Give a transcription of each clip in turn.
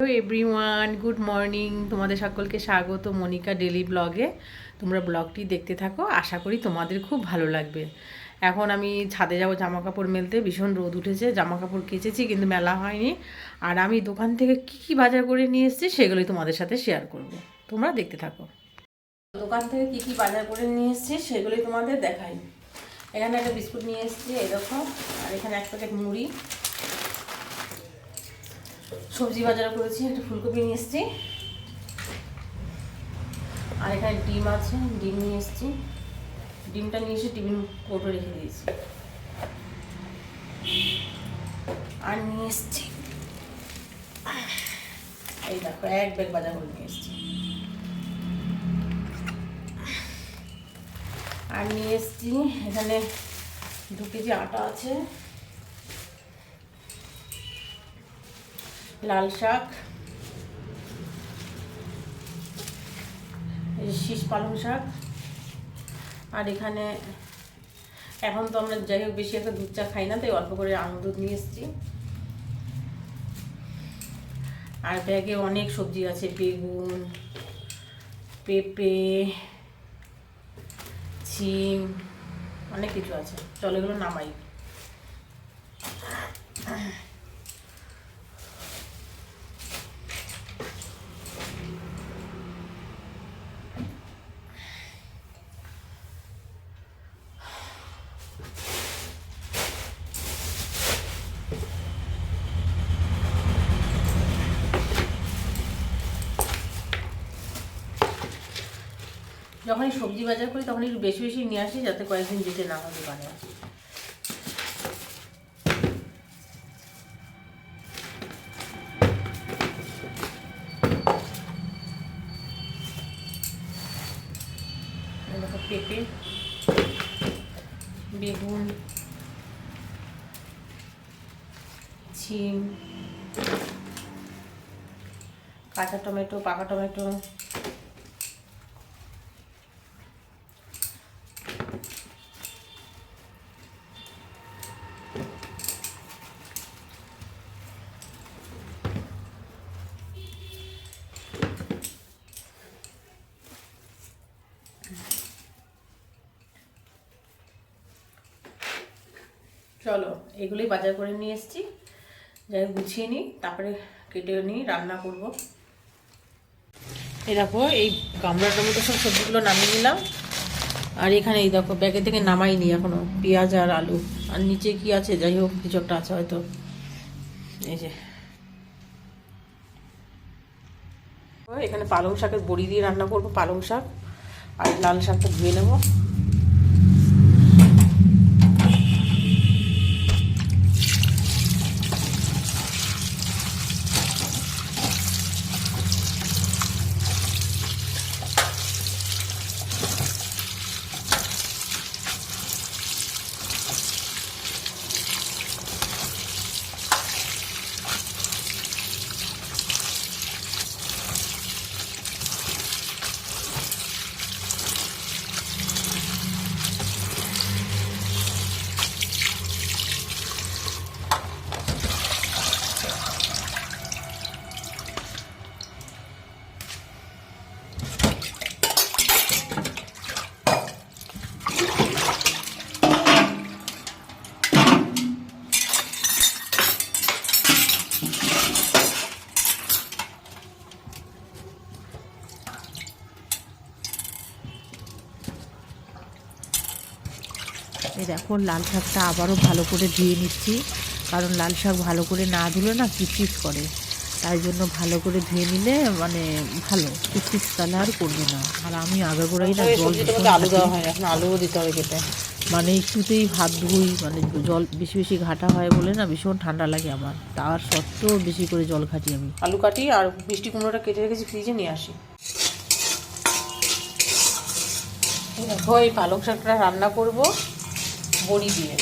Hello everyone good morning তোমাদের সকলকে স্বাগত মনিকা ডেলি ব্লগে তোমরা ব্লগটি দেখতে থাকো, আশা করি তোমাদের খুব ভালো লাগবে। এখন আমি ছাদে যাব জামা কাপড় মেলতে, ভীষণ রোদ উঠেছে জামা কাপড় কেচেছি কিন্তু মেলা হয়নি। আর আমি দোকান থেকে কী কী বাজার করে নিয়ে এসেছি সেগুলোই তোমাদের সাথে শেয়ার করব। তোমরা দেখতে থাকো। দোকান থেকে কী কী বাজার করে নিয়ে এসেছি সেগুলোই তোমাদের দেখাই। এখানে একটা বিস্কুট নিয়ে এসেছি দেখো। আর এখানে এক প্যাকেট মুড়ি। সবজি বাজার করেছি, একটা ফুলকপি নিয়ে এসেছি। আর এখানে ডিম আছে, ডিম নিয়ে এসেছি। ডিমটা নিয়ে এসে টিফিন কোটো রেখে দিয়েছি। আর নিয়ে এসেছি, এই দেখো, এক ব্যাগ বাজার করে নিয়ে এসেছি। আর নিয়ে এসেছি, এখানে দু কেজি আটা আছে। লাল শাক শীষ পালং শাক, আর এখানে এখন তো আমরা যাই হোক বেশি একটা দুধ চা খাই না, তাই অল্প করে আঙুর দুধ নিয়ে এসেছি। আর ব্যাগে অনেক সবজি আছে, বেগুন, পেঁপে, ছিম, অনেক কিছু আছে। চলো এগুলো নামাই। যখনই সবজি বাজার করি তখন একটু বেশি বেশি নিয়ে আসি, যাতে কয়েকদিন যেতে না হয় দোকানে। পেঁপে, বেগুন ছিম কাঁচা টমেটো, পাকা টমেটো চলো, এগুলোই বাজার করে নিয়ে এসেছি। যাই গুছিয়ে নিই, তারপরে কেটে নিই, রান্না করব। এই দেখো, এই গামলাটার মধ্যে সব সবজিগুলো নামিয়ে নিলাম। আর এখানে এই দেখো, ব্যাগে থেকে নামাইনি এখনও, পেঁয়াজ আর আলু। আর নিচে কি আছে? যাই হোক, কিছু একটা আছে হয়তো। এই যে। এখানে পালং শাকের বড়ি দিয়ে রান্না করব, পালং শাক। আর লাল শাকটা ধুয়ে নেব। এই দেখো লাল শাকটা আবারও ভালো করে ধুয়ে নিচ্ছি। কারণ লাল শাক ভালো করে না ধুলে না কিচকিচ করে। তাই জন্য ভালো করে ধুয়ে নিলে মানে ভালো কিচকিচ তাহলে আর করবে না। আর আমি আগে গোড়াই না জল আলু দেওয়া হয় এখন আলুও দিতে হবে কেটে মানে একটুতেই ভাত ধুই মানে জল বেশি বেশি ঘাটা হয় বলে না ভীষণ ঠান্ডা লাগে আমার। তার সত্ত্বেও বেশি করে জল ঘাটি আমি। আলু কাটি আর মিষ্টি কুমড়োটা কেটে রেখেছি ফ্রিজে নিয়ে আসি। দেখো এই পালং শাকটা রান্না করব। বড়ি দিয়ে।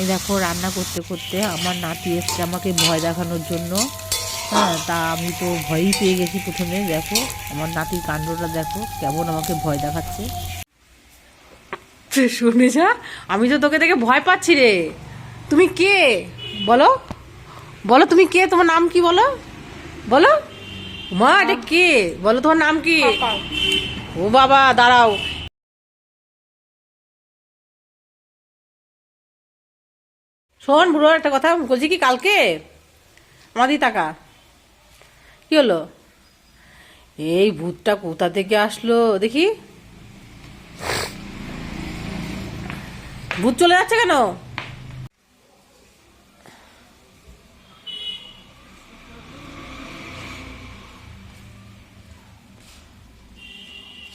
এই দেখো রান্না করতে করতে আমার নাতি এসছে আমাকে ভয় দেখানোর জন্য। হ্যাঁ তা আমি তো ভয়ই পেয়ে গেছি প্রথমে দেখো। আমার নাতির কাণ্ডটা দেখো কেমন আমাকে ভয় দেখাচ্ছে। শুনে যা আমি তো তোকে দেখে ভয় পাচ্ছি রে। তুমি কে? বলো। বলো তুমি কে? তোমার নাম কি বলো? বলো। মা এটা কে? বলো তোমার নাম কি? ও বাবা দাঁড়াও। শোন বুড়ো, একটা কথা বলছি কি কালকে? আমাদের টাকা। কি হলো? এই ভূতটা কোথা থেকে আসলো দেখি। ভূত চলে যাচ্ছে কেন?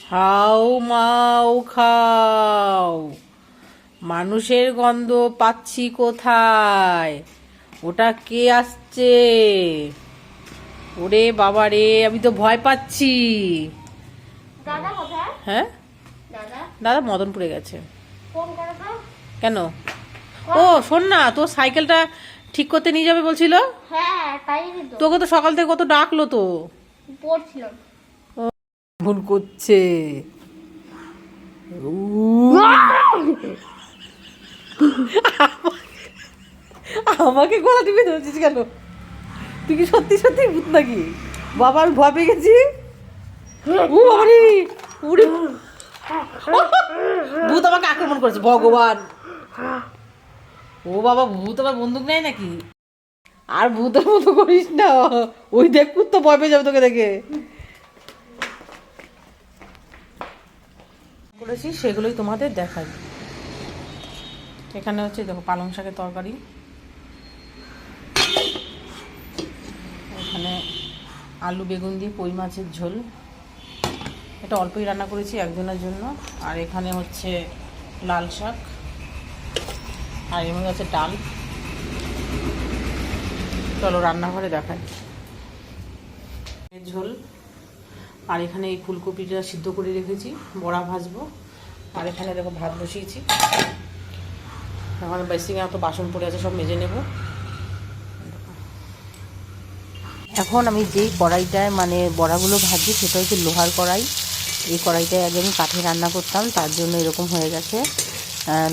খাও, মাও, খাও। মানুষের গন্ধ পাচ্ছি কোথায়? ওটা কে আসছে? ওরে বাবা রে আমি তো ভয় পাচ্ছি। হ্যাঁ? দাদা? মদনপুরে গেছে। কেন? ও শোন না তোর সাইকেলটা ঠিক করতে নিয়ে যাবে বলছিল? হ্যাঁ তোকে তো সকাল থেকে কত ডাকলো তো। ফোন করছে। আমাকে গলা টিপে ধরছিস কেন? তুই কি সত্যি সত্যি ভূত নাকি? বাবা আমি ভয় পেয়ে গেছি? বাবারে ভূত আমাকে আক্রমণ করেছে, ভগবান। ও বাবা, ভূত আমার বন্দুক নেয় নাকি? আর ভূতের মতো করিস না। ওই দেখ তো ভয় পেয়ে যাবে তোকে দেখে। করেছি, সেগুলোই তোমাদের দেখাই। এখানে হচ্ছে দেখো পালং শাকের তরকারি। এখানে আলু, বেগুন দিয়ে কই মাছের ঝোল। এটা অল্পই রান্না করেছি একজনের জন্য। আর এখানে হচ্ছে লাল শাক। আর এর মধ্যে আছে ডাল। চলো রান্নাঘরে দেখাই। ঝোল। আর এখানে এই ফুলকপিটা সিদ্ধ করে রেখেছি, বড়া ভাজবো। আর এখানে দেখো ভাত বসিয়েছি। এখন বেসিংয়ে এত বাসন পড়ে আছে, সব মেজে নেব। এখন আমি যেই কড়াইটায় মানে বড়াগুলো ভাজি, সেটা হচ্ছে লোহার কড়াই। এই কড়াইটায় আগে আমি কাঠে রান্না করতাম, তার জন্য এরকম হয়ে গেছে।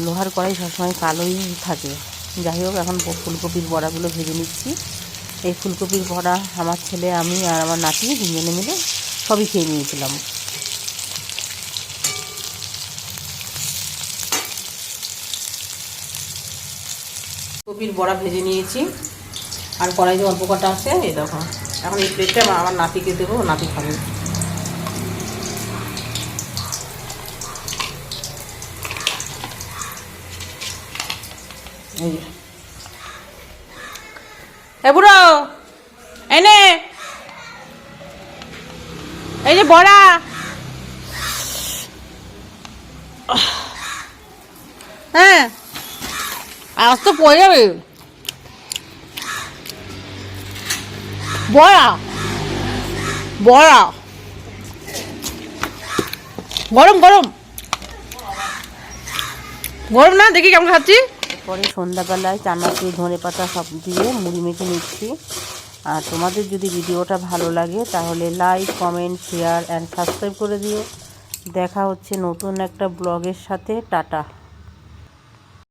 লোহার কড়াই সবসময় কালোই থাকে। যাই হোক, এখন ফুলকপির বড়াগুলো ভেজে নিচ্ছি। এই ফুলকপির বড়া আমার ছেলে, আমি আর আমার নাতি তিনজনে মিলে সবই খেয়ে নিয়েছিলাম। কপির বড়া ভেজে নিয়েছি। আর কড়াই যে অল্প কটা আছে, এই দেখো। এখন এই প্লেটটা আমার- নাতিকে দেবো নাতি খাবে। এই বুড়ো, এই বড়া। হ্যাঁ। আজ তো পড়ে যাবে। বড়া। বড়া। গরম গরম। গরম না? দেখি কেমন খাচ্ছি। পরে সন্ধ্যাবেলায় চানাচুর ধনে পাতা সব দিয়ে মুড়ি মেখে নিচ্ছি। আর তোমাদের যদি ভিডিওটা ভালো লাগে, তাহলে like comment share and subscribe করে দিও। দেখা হচ্ছে নতুন একটা ব্লগের সাথে। টাটা।